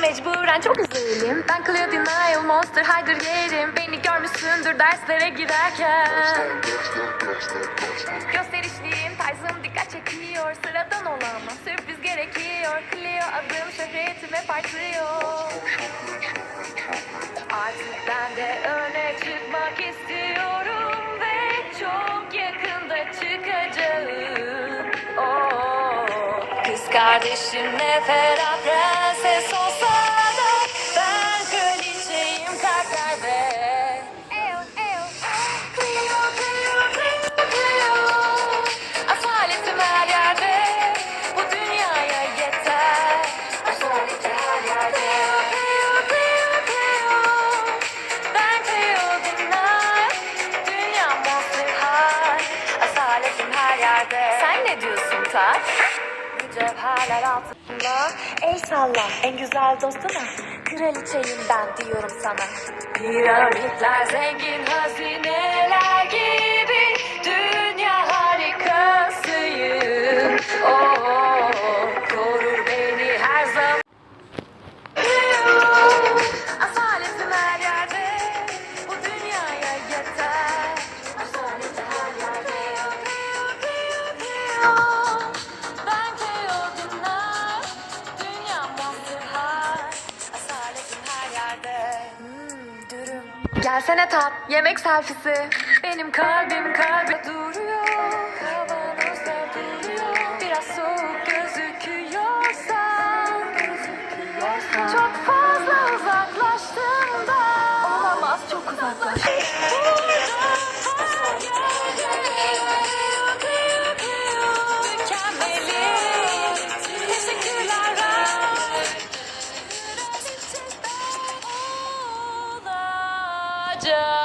mecburen. Çok üzüldüm Ben Cleo Denial Monster Hider yerim. Beni görmüşsündür derslere girerken. Gösterişliyim tarzım dikkat çekiyor. Sıradan olamam sürpriz gerekiyor. Cleo adım şöhretim hep artıyor Artık ben de öne çıkmak istiyorum Ve çok yakında çıkacağım. Oo. Kız kardeşim ne ferah Sen ne diyorsun Taç? Mücevherler altında. El salla en güzel dostuna Kraliçeyim ben diyorum sana. Piramitler zengin hazineler gibi Gelsene tat yemek selfisi Benim kalbim kalbe duruyor. Kavanozda duruyor. Biraz soğuk gözüküyorsa. Çok fazla uzaklaştım da. Olamaz çok uzaklaştım Georgia.